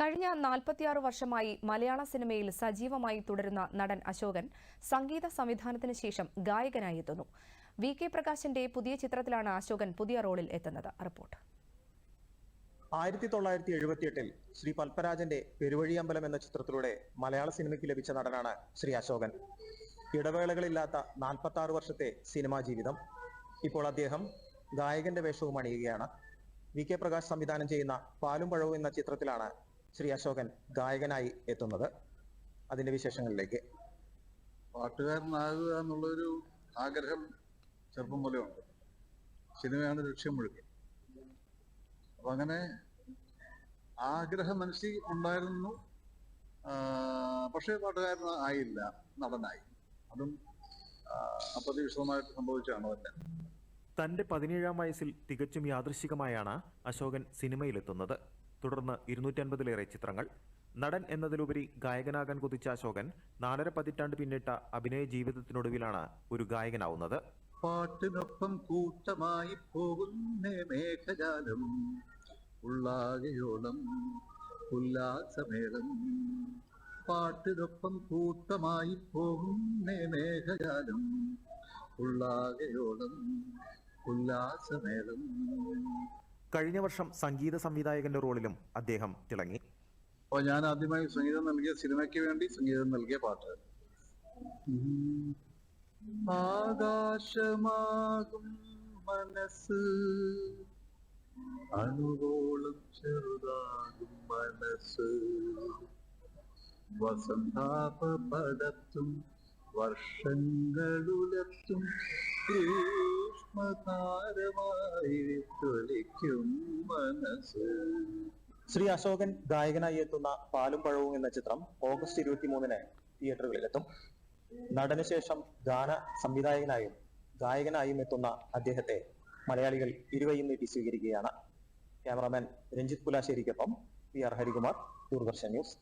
കഴിഞ്ഞ നാൽപ്പത്തിയാറ് വർഷമായി മലയാള സിനിമയിൽ സജീവമായി തുടരുന്ന നടൻ അശോകൻ സംഗീത സംവിധാനത്തിന് ശേഷം ഗായകനായി എത്തുന്നു. വി കെ പ്രകാശിന്റെ പുതിയ ചിത്രത്തിലാണ് അശോകൻ പുതിയ റോളിൽ എത്തുന്നത്. റിപ്പോർട്ട്. ആയിരത്തി തൊള്ളായിരത്തി എഴുപത്തിയെട്ടിൽ ശ്രീ പത്മരാജന്റെ പെരുവഴിയമ്പലം എന്ന ചിത്രത്തിലൂടെ മലയാള സിനിമയ്ക്ക് ലഭിച്ച നടനാണ് ശ്രീ അശോകൻ. ഇടവേളകളില്ലാത്ത നാൽപ്പത്തി ആറ് വർഷത്തെ സിനിമാ ജീവിതം. ഇപ്പോൾ അദ്ദേഹം ഗായകന്റെ വേഷവും അണിയുകയാണ്. വി കെ പ്രകാശ് സംവിധാനം ചെയ്യുന്ന പാലും പഴവും എന്ന ചിത്രത്തിലാണ് ശ്രീ അശോകൻ ഗായകനായി എത്തുന്നത്. അതിന്റെ വിശേഷങ്ങളിലേക്ക്. പാട്ടുകാരനാകുക എന്നുള്ളൊരു ആഗ്രഹം ചെറുപ്പം പോലെ ഉണ്ട്. സിനിമയാണ് ലക്ഷ്യം മുഴുവൻ അപ്പൊ അങ്ങനെ ആഗ്രഹം മനസ്സിൽ ഉണ്ടായിരുന്നു. പക്ഷേ പാട്ടുകാരൻ ആയില്ല. നടനായി. അതും അപ്രതീക്ഷിതമായിട്ട് സംഭവിച്ചാണ് അതെല്ലാം തന്റെ പതിനേഴാം വയസ്സിൽ തികച്ചും യാദൃശികമായാണ് അശോകൻ സിനിമയിലെത്തുന്നത്. തുടർന്ന് ഇരുന്നൂറ്റൻപതിലേറെ ചിത്രങ്ങൾ. നടൻ എന്നതിലുപരി ഗായകനാകാൻ കുതിച്ച അശോകൻ നാലര പതിറ്റാണ്ട് പിന്നിട്ട അഭിനയ ജീവിതത്തിനൊടുവിലാണ് ഒരു ഗായകനാവുന്നത്. പാട്ടിനൊപ്പം കൂട്ടമായി പോകുന്ന മേഘജാലം. ഉള്ളാകയോളം ഉല്ലാസമേളം പാട്ടിനൊപ്പം കൂട്ടമായി പോകുന്ന മേഘജാലം. ഉള്ളാകയോളം ഉല്ലാസമേളം കഴിഞ്ഞ വർഷം സംഗീത സംവിധായകന്റെ റോളിലും അദ്ദേഹം തിളങ്ങി. ഞാൻ ആദ്യമായി സംഗീതം നൽകിയ സിനിമയ്ക്ക് വേണ്ടി സംഗീതം നൽകിയ പാട്ട്. ആകാശമാകും മനസ്സ് അണുവോളം ചെറുതാകും മനസ്സ്. വസന്താപ പടത്തും വർഷങ്ങളുലത്തും ഗ്രീഷ്മതാരമായി മനസ്സ്. ശ്രീ അശോകൻ ഗായകനായി എത്തുന്ന പാലും പഴവും എന്ന ചിത്രം ഓഗസ്റ്റ് ഇരുപത്തിമൂന്നിന് തിയേറ്ററുകളിലെത്തും. നടന് ശേഷം ഗാന സംവിധായകനായും ഗായകനായും എത്തുന്ന അദ്ദേഹത്തെ മലയാളികൾ ഇരുവയും നീട്ടി സ്വീകരിക്കുകയാണ്. Cameraman Ranjith കുലാശ്ശേരിക്കൊപ്പം P R Harikumar Doordarshan news.